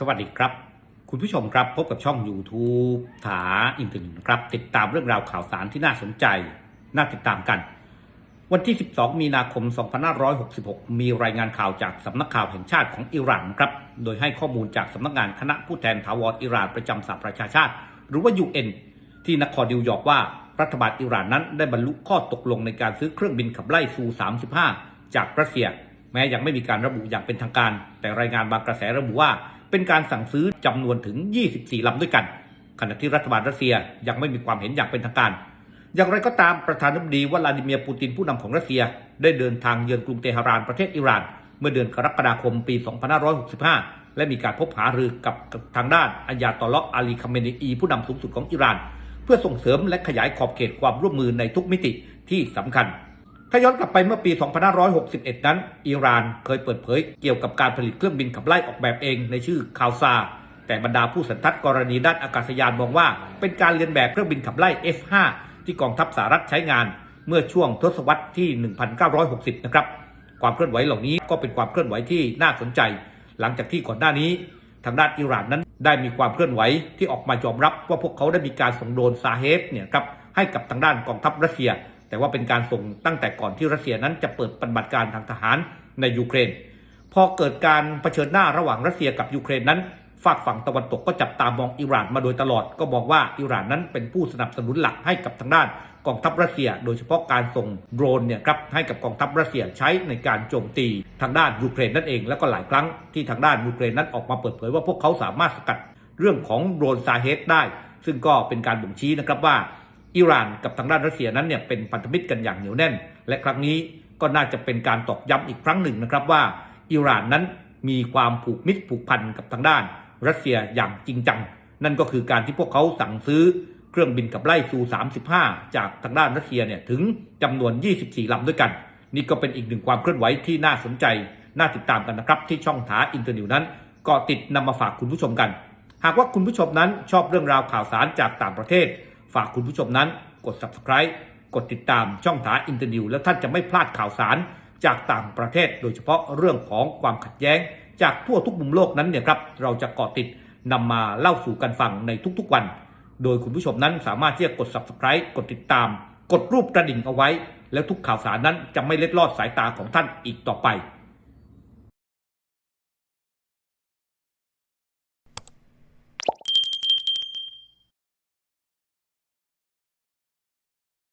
สวัสดีครับ คุณผู้ชมครับพบกับช่อง YouTube ถาอินเทอร์เน็ตนะครับ ติดตามเรื่องราวข่าวสารที่น่าสนใจ น่าติดตามกัน วันที่ 12 มีนาคม 2566 มีรายงานข่าวจากสำนักข่าวแห่งชาติของอิหร่านครับ โดยให้ข้อมูลจากสำนักงานคณะผู้แทนถาวรอิหร่านประจำสหประชาชาติ หรือว่า UN ที่นครนิวยอร์กว่ารัฐบาลอิหร่านนั้นได้บรรลุข้อตกลงในการซื้อเครื่องบินขับไล่ซู 35 จากรัสเซีย แม้ยังไม่มีการระบุอย่างเป็นทางการ แต่รายงานบางกระแสระบุว่า เป็นการสั่งซื้อจำนวนถึง 24ลำด้วยกัน ขณะที่รัฐบาลรัสเซียยังไม่มีความเห็นอย่างเป็นทางการ อย่างไรก็ตามประธานาธิบดีวลาดิเมียร์ปูตินผู้นำของรัสเซีย ได้เดินทางเยือนกรุงเตหะรานประเทศอิหร่าน เมื่อเดือนกรกฎาคมปี 2565 และมีการพบหารือกับทางด้านอายาตอลอฮ์อาลีคาเมนีอีผู้นำสูงสุดของอิหร่าน เพื่อส่งเสริมและขยายขอบเขตความร่วมมือในทุกมิติที่สำคัญ ถ้าย้อนกลับไปเมื่อปี 2561 นั้น อิหร่านเคยเปิดเผยเกี่ยวกับการผลิตเครื่องบินขับไล่ออกแบบเองในชื่อคาวซา แต่บรรดาผู้สันทัดกรณีด้านอากาศยานมองว่า เป็นการเลียนแบบเครื่องบินขับไล่ F5 ที่กองทัพสหรัฐใช้งาน เมื่อช่วงทศวรรษที่ 1960 นะครับ ความเคลื่อนไหวเหล่านี้ก็เป็นความเคลื่อนไหวที่น่าสนใจ หลังจากที่ก่อนหน้านี้ ทางด้านอิหร่านนั้นได้มีความเคลื่อนไหวที่ออกมายอมรับว่าพวกเขาได้มีการส่งโดรนซาเฮฟเนี่ยครับให้กับทางด้านกองทัพรัสเซีย แต่ว่าเป็นการส่งตั้งแต่ก่อนที่รัสเซียนั้นจะเปิดปฏิบัติการทางทหารในยูเครน พอเกิดการเผชิญหน้าระหว่างรัสเซียกับยูเครนนั้นฝากฝั่งตะวันตกก็จับตามองอิหร่านมาโดยตลอด ก็มองว่าอิหร่านนั้นเป็นผู้สนับสนุนหลักให้กับทางด้านกองทัพรัสเซีย โดยเฉพาะการส่งโดรนเนี่ยครับให้กับกองทัพรัสเซียใช้ในการโจมตีทางด้านยูเครนนั่นเอง แล้วก็หลายครั้งที่ทางด้านยูเครนนั้นออกมาเปิดเผยว่าพวกเขาสามารถสกัดเรื่องของโดรนซาเฮดได้ ซึ่งก็เป็นการบ่งชี้นะครับว่า อิหร่านกับทางด้านรัสเซียนั้นเนี่ยเป็นพันธมิตรกันอย่างเหนียวแน่น และครั้งนี้ก็น่าจะเป็นการตอกย้ำอีกครั้งหนึ่งนะครับว่าอิหร่านนั้นมีความผูกมิตรผูกพันกับทางด้าน รัสเซียอย่างจริงจัง นั่นก็คือการที่พวกเขาสั่งซื้อเครื่องบินกับไล่ซู 35 จากทางด้านรัสเซียเนี่ยถึงจำนวน 24ลำด้วยกัน นี่ก็เป็นอีกหนึ่งความเคลื่อนไหวที่น่าสนใจ น่าติดตามกันนะครับ ที่ช่องถาอินเตอร์นิวนั้น ก็ติดนำมาฝากคุณผู้ชมกัน หากว่าคุณผู้ชมนั้นชอบเรื่องราวข่าวสารจากต่างประเทศ ฝากคุณผู้ชมนั้น กด subscribe กดติดตามช่องถาอินเตอร์นิวแล้วท่านจะไม่พลาดข่าวสารจากต่างประเทศ โดยเฉพาะเรื่องของความขัดแย้ง จากทั่วทุกมุมโลกนั้นเนี่ยครับเราจะเกาะติดนำมาเล่าสู่กันฟังในทุกๆวัน โดยคุณผู้ชมนั้นสามารถที่จะกด subscribe กดติดตาม กดรูปกระดิ่งเอาไว้ แล้วทุกข่าวสารนั้นจะไม่เล็ดลอดสายตาของท่านอีกต่อไป